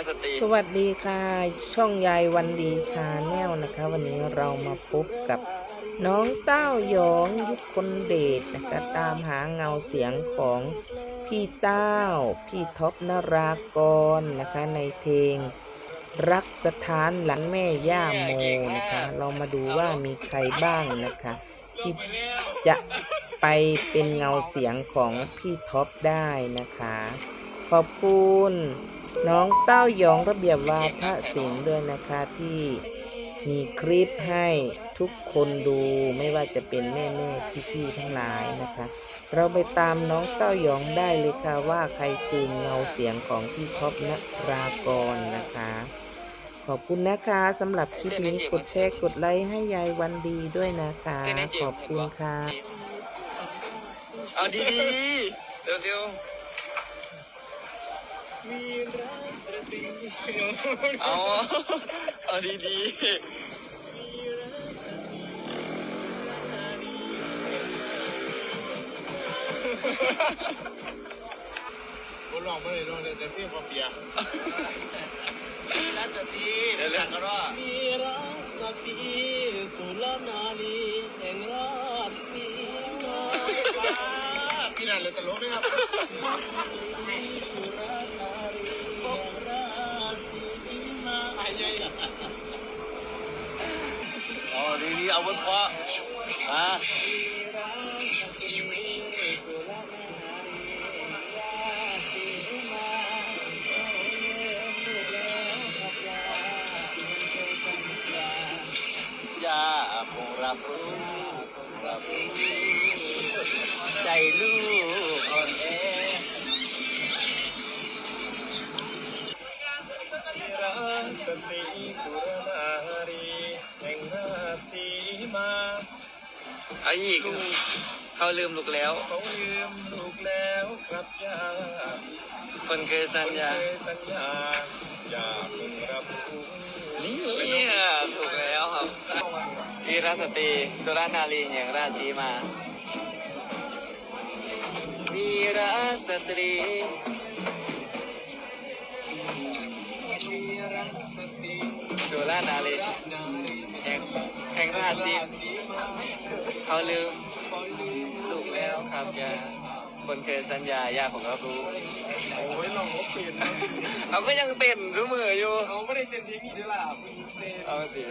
าสตรีสวัสดีค่ะช่องยายวันดีชาแนลนะคะ วันนี้เรามาพบกับน้องเต้าหยองยุคคนเดชนะคะตามหาเงาเสียงของพี่เต้า พี่ท็อปนารากรนะคะ ในเพลง รักสถานหลังแม่ย่าโมนะคะ เรามาดูว่ามีใครบ้างนะคะ ที่จะไปเป็นเงาเสียงของพี่ท็อปได้นะคะ ขอบคุณ น้องเต้าหยองระเบียบวาทศิลป์ด้วยนะคะที่มีคลิปให้ทุกคนดูไม่ว่าจะเป็นแม่แม่พี่พี่ๆทั้งหลายนะคะ เราไปตามน้องเต้าหยองได้เลยค่ะว่าใครคือเงาเสียงของพี่ท็อปนรากรนะคะ ขอบคุณนะคะสำหรับคลิปนี้กดแชร์กดไลค์ให้ยายวันดีด้วยนะคะ ขอบคุณค่ะเอาดีๆเร็ว เร็วๆเอาเอาดีๆกูลองไม่ได้ลองเลยแต่เพียงพอเปียราสตรีเดี๋ยวเรื่องก็รอมีรักสติสุรนารีแห่งราชสีมาที่นั่นเลยตลกไหมครับ เอาบนเพาะอะยาคงรับรู้รับรู้ใจลูกอ่อนแอสติสุรา มาเอาอีก เขาลืมลูกแล้ว เขาลืมลูกแล้วครับย่าคนเคยสัญญา เคยสัญญาอย่าเพิ่งรับรู้นี่ถูกแล้วครับวีรสตรีสุรนารีแห่งราชสีมาวีรสตรีสุรานารีแห่งแห่งราชสีเขาลืมลูกแล้วครับยาคนเคยสัญญาย่าผมรับรู้โอ้ยลองว่าเปลี่ยนนะเอาก็ยังเต้นเสมออยู่เอาไม่ได้เต็มที่มีด้วยล่ะคุณเต้นเอาสิ